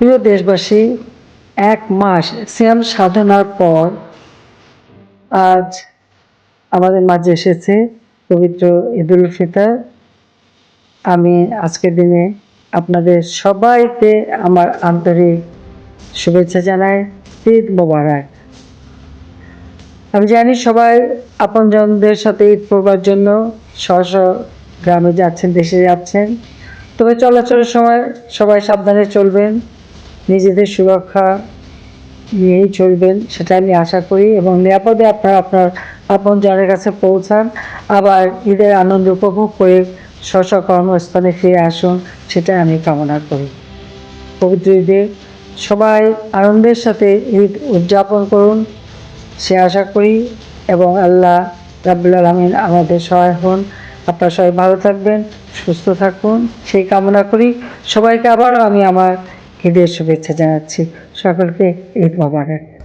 প্রিয় দেশবাসী, এক মাস সিয়াম সাধনার পর আজ আমাদের মাঝে এসেছে পবিত্র ঈদুল ফিতর। আমি আজকের দিনে আপনাদের সবাইকে আমার আন্তরিক শুভেচ্ছা জানাই, ঈদ মোবারক। আমি জানি সবাই আপনজনদের সাথে ঈদ করবার জন্য স্ব গ্রামে যাচ্ছেন, দেশে যাচ্ছেন। তবে চলাচলের সময় সবাই সাবধানে চলবেন। নিজেদের সুরক্ষা নিয়েই চলবেন, সেটা আমি আশা করি। এবং নিরাপদে আপনারা আপনার আপন জনের কাছে পৌঁছান, আবার ঈদের আনন্দ উপভোগ করে স্ব কর্মস্থানে ফিরে আসুন, সেটা আমি কামনা করি। পবিত্র ঈদে সবাই আনন্দের সাথে ঈদ উদযাপন করুন, সে আশা করি। এবং আল্লাহ রাবুল আলমিন আমাদের সহায় হন। আপনারা সবাই ভালো থাকবেন, সুস্থ থাকুন, সেই কামনা করি। সবাইকে আবারও আমি আমার ঈদের শুভেচ্ছা জানাচ্ছি সকলকে ঈদ মোবারক।